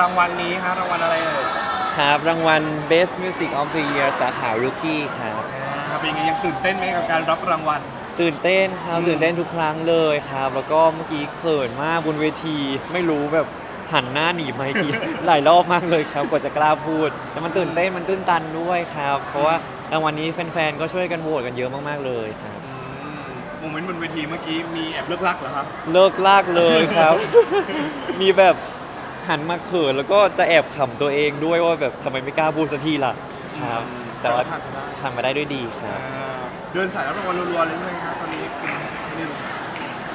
รางวัลนี้ฮะรางวัลอะไรเอ่ยครับ รางวัล Best Music of the Year สาขา Rookie ครับ อ่าเป็นยังไงยังตื่นเต้นไหมกับการรับรางวัล ตื่นเต้นครับ อืม ตื่นเต้นทุกครั้งเลยครับ แล้วก็เมื่อกี้เขินมากบนเวที ไม่รู้แบบหันหน้าหนีไมค์กี่ หลายรอบมากเลยครับ กว่าจะกล้าพูด แต่มันตื่นเต้นมันตื้นตันด้วยครับ เพราะว่ารางวัลนี้แฟนๆ ก็ช่วยกันโหวตกันเยอะมากๆเลยครับอืมโมเมนต์บนเวทีเมื่อกี้มีแอบเลิกลักเหรอครับ เลิกลากเลยครับ มีแบบ หันมาเขินแล้วก็จะแอบขำตัวเองด้วยว่าแบบทำไมไม่กล้าพูดสักทีล่ะครับอืมแต่ว่าแต่ว่าผ่านมาได้ทำมาได้ด้วยดีคอ่ารับ เดินสายรับรางวัลรัวๆเลยใช่ไหมครับตอนนี้คุณนิว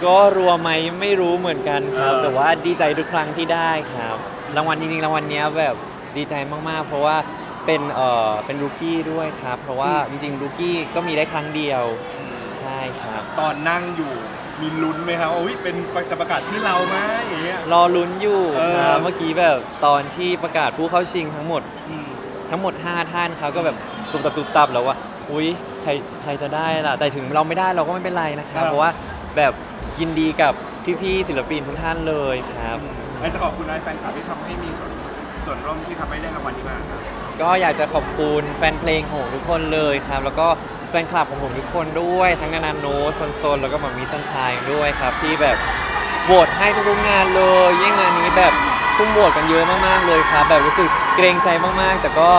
ก็รัวไหมไม่รู้เหมือนกันครับ เออ แต่ว่าดีใจทุกครั้งที่ได้ครับ รางวัลจริงๆรางวัลเนี้ยแบบดีใจมากๆ เพราะว่าเป็นเอ่อเป็นรูกี้ด้วยครับ เพราะว่าจริงๆรูกี้ก็มีได้ครั้งเดียวใช่ครับ ตอนนั่งอยู่ มีลุ้นไหมครับโอ้ยเป็นจะประกาศชื่อเราไหมอย่างเงี้ย รอลุ้นอยู่เออ ครับเมื่อกี้แบบตอนที่ประกาศผู้เข้าชิงทั้งหมด อืม ทั้งหมด 5 ท่านเขาก็แบบตุบตับตุบตับแล้วว่า อุ้ยใครใครจะได้ล่ะ แต่ถึงเราไม่ได้เราก็ไม่เป็นไรนะครับเพราะว่าแบบยินดีกับพี่ๆศิลปินทุกท่านเลยครับ ไอ้จะขอบคุณนายแฟนคลับที่ทำให้มีส่วนส่วนร่วมที่ทำให้ได้รางวัลนี้มาครับ ก็อยากจะขอบคุณแฟนเพลงของผมทุกคนเลยครับ แล้วก็แฟนคลับของผมทุกคนด้วย ทั้งนานาโนซนซนแล้วก็หมามีสันชายด้วยครับ ที่แบบโหวตให้ทุกๆงานเลยยิ่งงานนี้แบบทุ่มโหวตกันเยอะมากๆเลยครับ แบบรู้สึกเกรงใจมากๆ แต่ก็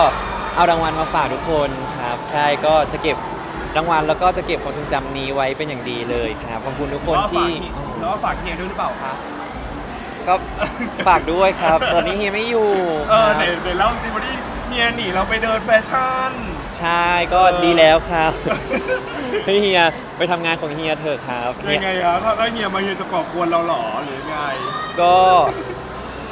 เอารางวัลมาฝากทุกคนครับ ใช่ก็จะเก็บรางวัลแล้วก็จะเก็บความทรงจำนี้ไว้เป็นอย่างดีเลยครับขอบคุณทุกคนที่แล้วก็ฝากเฮียด้วยหรือเปล่าคะก็ฝากด้วยครับ ตอนนี้เฮียไม่อยู่เออครับเดี๋ยวเดี๋ยวเล่าสิวันนี้เฮียหนีเราไปเดินแฟชั่น ใช่ก็เออดีแล้วครับให้เฮียไปทำงานของเฮียเถอะครับเฮียยังไงครับถ้าถ้าเฮียมาเฮียจะก่อกวนเราเหรอหรือไงก็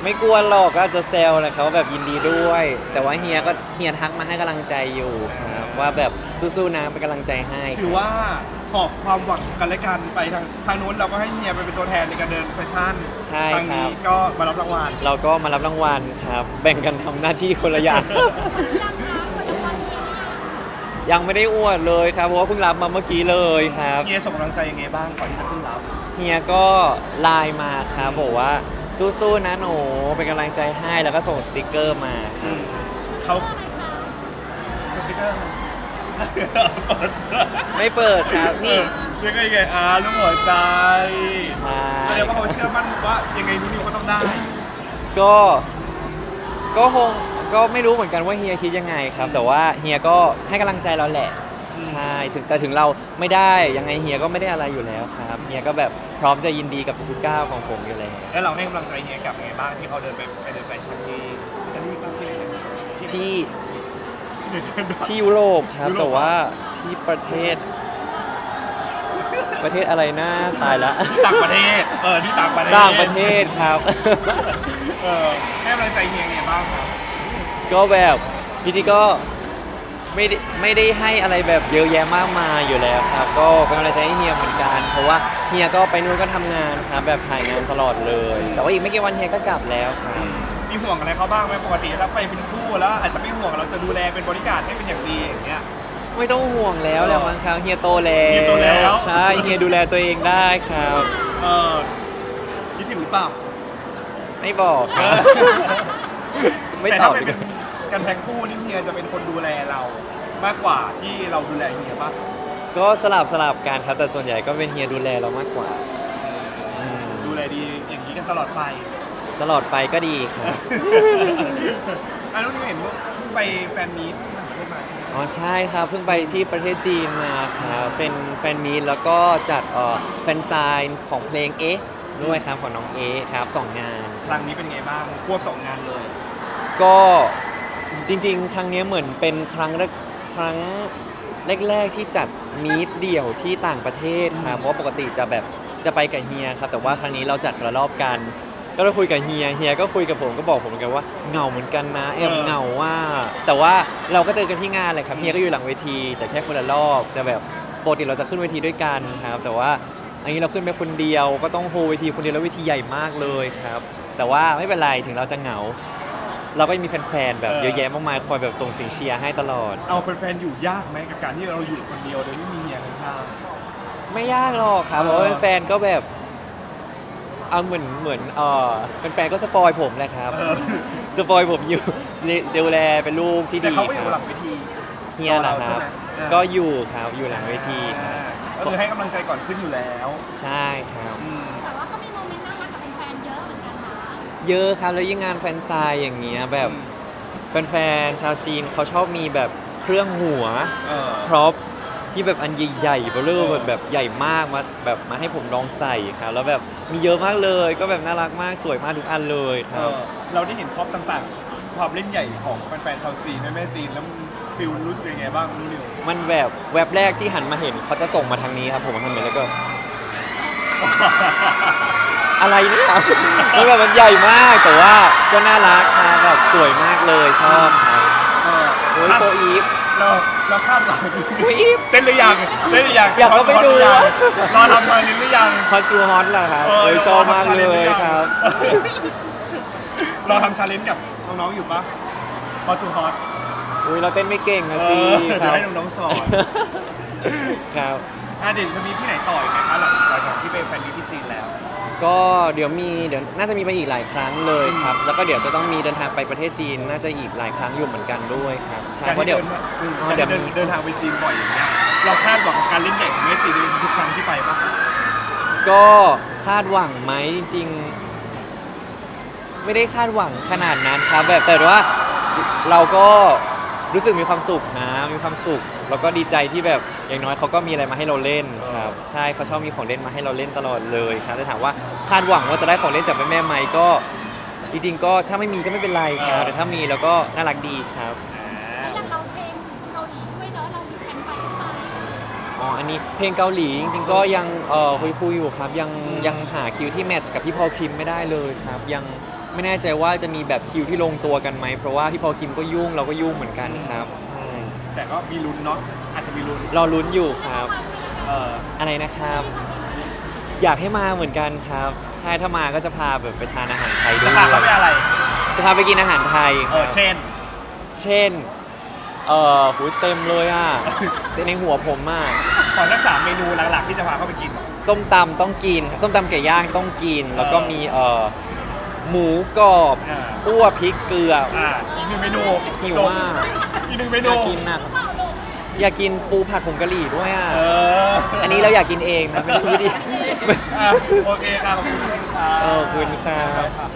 ไม่กลัวหรอกก็อาจจะแซวแหละครับว่าแบบยินดีด้วย แต่ว่าเฮียก็เฮียทักมาให้กำลังใจอยู่ครับ ว่าแบบสู้ๆนะเป็นกำลังใจให้คถืรัอบว่าหอบความหวังกันและกันไปทางทางนู้นเราก็ให้เฮียไปเป็นตัวแทนในการเดินแฟชั่นใช่ทางคนี้รับ ก็มารับรางวัลเราก็มารับรางวัลครับ แบ่งกันทำหน้าที่คนละอย่าง ยังไม่ได้อวดเลยครับ เพราะว่าเพิ่งรับมาเมื่อกี้เลยครับ เฮียส่งกำลังใจยังไงบ้างก่อนที่จะขึ้นรับ เฮียก็ไลน์มาครับบอกว่าสู้ๆนะหนูเป็นกำลังใจให้แล้วก็ส่งสติกเกอร์มาครับเขาสติกเกอร์เปิดไม่เปิดครับนี่ยังไงไงอ่าลูกหัวใจใช่แสดงว่าเขาเชื่อมั่นว่ายังไงนูนิวก็ต้องได้ ก็ก็คง ก็ไม่รู้เหมือนกันว่าเฮียคิดยังไงครับ แต่ว่าเฮียก็ให้กำลังใจเราแหละอืมใช่ถึงแต่ถึงเราไม่ได้ยังไงเฮียก็ไม่ได้อะไรอยู่แล้วครับเฮียก็แบบพร้อมจะยินดีกับทุกๆก้าวของผมอยู่แล้วแล้วเราให้กำลังใจเฮียกลับยังไงบ้างที่เขาเดินไปไปเดินแฟชั่นที่อิตาลีบ้างที่ไหนนะที่ที่ที่ยุโรปครับยุโรปแต่ว่าที่ประเทศ ประเทศอะไรนะตายละต่างประเทศเออที่ต่างประเทศต่างประเทศครับเออให้กำลังใจเฮียยังไงบ้างครับ ก็แบบจริงๆก็ไม่ได้ไม่ได้ให้อะไรแบบเยอะแยะมากมายอยู่แล้วครับ ก็เป็นกำลังใจให้เฮียเหมือนกัน เพราะว่าเฮียก็ไปนู่นก็ทำงานครับแบบถ่ายงานตลอดเลย แต่ว่าอีกไม่กี่วันเฮียก็กลับแล้วครับ มีห่วงอะไรเขาบ้างไหมปกติแล้วไปเป็นคู่แล้ว อาจจะไม่ห่วงเราจะดูแลเป็นบริการดให้เป็นอย่างดีอย่างเงี้ย ไม่ต้องห่วงแล้วแหละมั้งครับเฮียโตแล้วเฮียโตแล้ว ใช่เฮียดูแลตัวเองได้ครับ เออคิดถึงหรือเปล่าไม่บอกเอครับอไม่แต่ตอถ้าบเป็นดีกว่า การแทงคู่นี่เฮียจะเป็นคนดูแลเรา มากกว่าที่เราดูแลเฮียป่ะก็สลับสลับกันครับแต่ส่วนใหญ่ก็เป็นเฮียดูแลเรามากกว่าอืมดูแลดีอย่างนี้กันตลอดไป ตลอดไปก็ดีครับอันนู้นเห็นว่าเพิ่งไปแฟนมีตที่ต่างประเทศมาใช่ไหมอ๋อใช่ครับเพิ่งไปที่ประเทศจีนมาครับเป็นแฟนมีตแล้วก็จัดเอ่อแฟนไซน์ของเพลงเอ๊ะด้วยครับของน้องเอ๊ะครับสองงาน ครั้งนี้เป็นไงบ้างควบสองงานเลย ก็ จริง ๆ ครั้งนี้เหมือนเป็นครั้งแรกครั้งแรกๆที่จัดมีตเดี่ยวที่ต่างประเทศครับเพราะว่าปกติจะแบบจะไปกับเฮียครับ แต่ว่าครั้งนี้เราจัดคนละรอบกัน ก็ได้คุยกับเฮียเฮียก็คุยกับผมก็บอกผมเหมือนกันว่าเหงาเหมือนกันนะแอบเหงาว่า แต่ว่าเราก็เจอกันที่งานเลยครับเฮียก็อยู่หลังเวที แต่แค่คนละรอบแต่แบบปกติเราจะขึ้นเวทีด้วยกันครับ แต่ว่าอันนี้เราขึ้นไปคนเดียวก็ต้องโฮเวทีคนเดียวแล้วเวทีใหญ่มากเลยครับ แต่ว่าไม่เป็นไรถึงเราจะเหงา เราก็ยังมีแฟนๆแบบเออเยอะแยะมากมายคอยแบบส่งเสียงเชียร์ให้ตลอด เอาแฟนๆอยู่ยากไหมกับการที่เราอยู่คนเดียวโดยไม่มีเฮียข้างไม่ยากหรอกครับเออเพราะว่าแฟนๆก็แบบเอาเหมือนเหมือนเออแฟนๆก็สปอยผมแหละครับ เออ สปอยผมอยู่ดูแลเป็นลูกที่แต่ดีเขาก็อคยู่รับหลังเวที เฮียเหรอครับใช่ไหมก็อยู่ครับอยู่หลังเวทีคอ่ารับก็คือให้กำลังใจก่อนขึ้นอยู่แล้ว ใช่ครับอืมแต่ว่าก็มีโมเมนต์น่ารัก เยอะครับแล้วยิ่งงานแฟนไซน์อย่างเงี้ยแบบแฟนๆชาวจีนเขาชอบมีแบบเครื่องหัวเออ พร็อพที่แบบอันใหญ่ๆเบลอแบบแบบใหญ่มากมาแบบมาให้ผมลองใส่ครับแล้วแบบมีเยอะมากเลย ก็แบบน่ารักมากสวยมากทุกอันเลยคเอรับ อเราได้เห็นพร็อพต่างๆ ความเล่นใหญ่ของแฟนๆชาวจีนแม่แม่จีน แล้วมันฟิลรู้สึกยังไงบ้างรู้นิวมันแบบแวบแรกที่หันมาเห็นเขาจะส่งมาทางนี้ครับผมทำไปแล้วก็ อะไรเนี่ย มันแบบมันใหญ่มากแต่ว่าก็น่ารักครับแบบสวยมากเลยชอบครับเออโอ้ยคาดโฟอีฟเราเราคาดหวังโฟอีฟ เต้นหรือยังเต้นหรือยังอยากเข้าไปดู รอทำงานหรือยัง ฮอตจูฮอตเหรอครับเออโอ้ยชอบมากรอทำ challenge หเลรืยอยังครับเราทำชาเลนจ์กับน้องๆอยู่ปะฮอตทูฮอตอุ้ยเราเต้นไม่เก่งเอนะสิอคเดี๋ยรัวบให้น้องๆสอนครับ อะเด่นจะมีที่ไหนต่ออีกไหมคะหลังหลังจากที่ไปแฟนมิตที่จีนแล้ว ก็เดี๋ยวมีเดี๋ยวน่าจะมีไปอีกหลายครั้งเลยครับ แล้วก็เดี๋ยวจะต้องมีเดินทางไปประเทศจีน น่าจะอีกหลายครั้งอยู่เหมือนกันด้วยครับใช่การเพราะที่เดี๋ยวเดินอืมกาอ๋อรเดี๋ยวที่เดินมี เดินทางไปจีนบ่อยอย่างเงี้ยเราคาดหวังกับการเล่นใหญ่ของแม่จีนในทุกครั้งที่ไปปะก็คาดหวังไหมจริงๆ ไม่ได้คาดหวังขนาดนั้นครับ แบบแต่ว่าเราก็รู้สึกมีความสุขนะ มีความสุข แล้วก็ดีใจที่แบบอย่างน้อยเขาก็มีอะไรมาให้เราเล่นครับใช่เขาชอบมีของเล่นมาให้เราเล่นตลอดเลยครับแต่ถามว่าคาดหวังว่าจะได้ของเล่นจากแม่แม่ๆไหมก็ จริงๆก็ถ้าไม่มีก็ไม่เป็นไรครับแต่ถ้ามีแล้วก็น่ารักดีครับแล้วอย่างเราเพลงเกาหลีด้วยเนอะเรามีแผนไปหรือเปล่าอ๋ออันนี้เพลงเกาหลีจริงๆก็ยังเอ่อคุยคุยๆอยู่ครับ ยังยังหาคิวที่แมทช์กับพี่พอลคิมไม่ได้เลยครับ ยังไม่แน่ใจว่าจะมีแบบคิวที่ลงตัวกันไหมเพราะว่าพี่พอลคิมก็ยุ่งเราก็ยุ่งเหมือนกันครับใช่ แต่ก็มีลุ้นเนาะอาจจะมีลุ้นรอลุ้นอยู่ครับ เอออะไรนะครับ อยากให้มาเหมือนกันครับ ใช่ถ้ามาก็จะพาแบบไปทานอาหารไทยด้จะวยพาเขาไปอะไรจะพาไปกินอาหารไทยเออเช่น เช่น เอ่อหูยเต็มเลยอะ แต่ในหัวผมอะขอสักสามเมนูหลักๆที่จะพาเขาไปกิน ส้มตำต้องกิน ส้มตำไก่ย่างต้องกิน แล้วก็เออมีเอ่อ หมูกรอบอ่า คั่วพริกเกลือ อ่าอีกหนึ่งเมนูหิวจบมาก อีกหนึ่งเมอนู ยากกินนะอยากกินปูผัดผงกะหรี่ด้วยอะ เอออัอันนี้เราอยากกินเองนะไม่ได้ไม่ได้อะโอเคครับขอบคุณครับ เออขอบคุณครับครับ